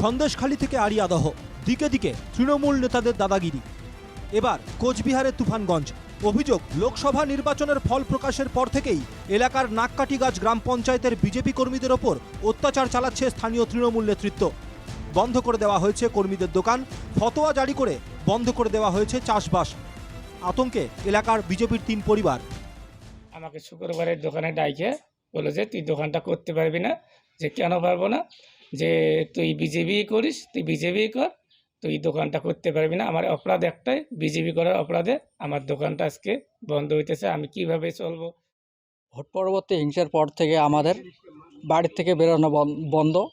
সন্দেশখালী থেকে আড়িয়াদহ দিকে দিকে তৃণমূল নেতাদের দাদাগিরি। এবার কোচবিহারের তুফানগঞ্জ। অভিযোগ, লোকসভা নির্বাচনের ফল প্রকাশের পর থেকেই এলাকার নাককাটিগাছ গ্রাম পঞ্চায়েতের বিজেপি কর্মীদের ওপর অত্যাচার চালাচ্ছে স্থানীয় তৃণমূল নেতৃত্ব। বন্ধ করে দেওয়া হয়েছে কর্মীদের দোকান। ফতোয়া জারি করে বন্ধ করে দেওয়া হয়েছে চাষবাস। আতঙ্কে এলাকার বিজেপির তিন পরিবার। আমাকে শুক্রবারের দোকানে ডাইকে বলে যে, তুই দোকানটা করতে পারবি না, যে কেন পারব না? যে তুই বিজেপি করিস, তুই বিজেপি কর, তুই দোকানটা করতে পারবি না। আমার অপরাধ একটাই বিজেপি করার অপরাধে আমার দোকানটা আজকে বন্ধ হইতেছে। আমি কীভাবে চলবো? ভোট পরবর্তী হিংসার পর থেকে আমাদের বাড়ির থেকে বেরোনো বন- বন্ধ।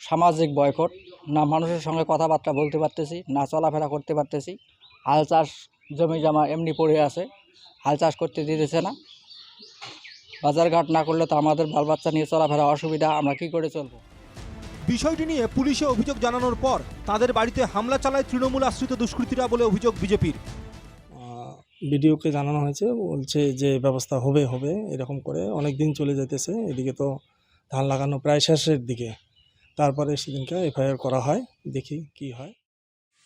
সামাজিক বয়কট। না মানুষের সঙ্গে কথাবার্তা বলতে পারতেছি, না চলাফেরা করতে পারতেছি। হাল চাষ, জমি জমা এমনি পড়ে আছে। হাল চাষ করতে দিতেছে না। বাজারঘাট না করলে তো আমাদের বাল বাচ্চা নিয়ে চলাফেরা অসুবিধা। আমরা কি করে চলবো? বিষয়টি নিয়ে পুলিশে অভিযোগ জানানোর পর তাদের বাড়িতে হামলা চালায় তৃণমূল আশ্রিত দুষ্কৃতীরা বলে অভিযোগ বিজেপির। বিডিওকে জানানো হয়েছে বলছে যে ব্যবস্থা হবে হবে এরকম করে অনেক দিন চলে যেতেছে এদিকে তো ধান লাগানো প্রায় শেষের দিকে। তারপরে সেদিনকে এফআইআর করা হয় দেখি কি হয়।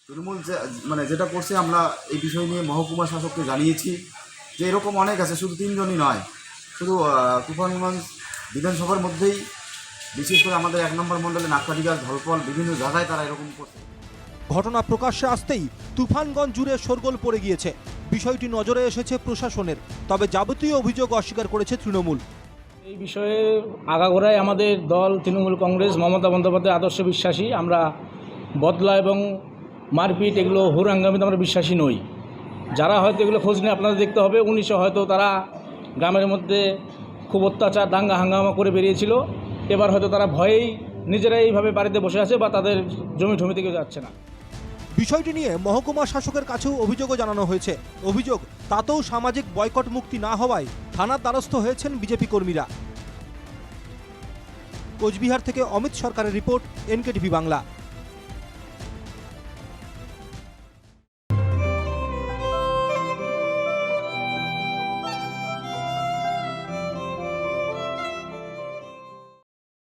তৃণমূল যে মানে যেটা করছে আমরা এই বিষয় নিয়ে মহকুমা শাসককে জানিয়েছি যে এরকম অনেক আছে শুধু তিনজনই নয় শুধু তুফানগঞ্জ বিধানসভার মধ্যেই বিশেষ করে আমাদের এক নম্বর মণ্ডলে নাককাটিগাছ ধলপল বিভিন্ন জায়গায় তারা এরকম করছে। ঘটনা প্রকাশ্যে আসতেই তুফানগঞ্জ জুড়ে শোরগোল পড়ে গিয়েছে। বিষয়টি নজরে এসেছে প্রশাসনের তবে যাবতীয় অভিযোগ অস্বীকার করেছে তৃণমূল। এই বিষয়ে আগাগোড়ায় আমাদের দল তৃণমূল কংগ্রেস মমতা বন্দ্যোপাধ্যায় আদর্শ বিশ্বাসী। আমরা বদলা এবং মারপিট এগুলো হুরাঙ্গামিতে আমরা বিশ্বাসী নই। যারা হয়তো এগুলো খোঁজ নিয়ে আপনাদের দেখতে হবে উনিশে হয়তো তারা গ্রামের মধ্যে খুব অত্যাচার দাঙ্গা হাঙ্গামা করে বেরিয়েছিল। এবার হয়তো তারা ভয়েই নিজেরা এইভাবে বাড়িতে বসে আছে বা তাদের জমি ঠমি থেকে যাচ্ছে না। বিষয়টি নিয়ে মহকুমা শাসকের কাছেও অভিযোগও জানানো হয়েছে। অভিযোগ, তাতেও সামাজিক বয়কট মুক্তি না হওয়ায় থানার দ্বারস্থ হয়েছেন বিজেপি কর্মীরা। কোচবিহার থেকে অমিত সরকারের রিপোর্ট, এনকেটিভি বাংলা।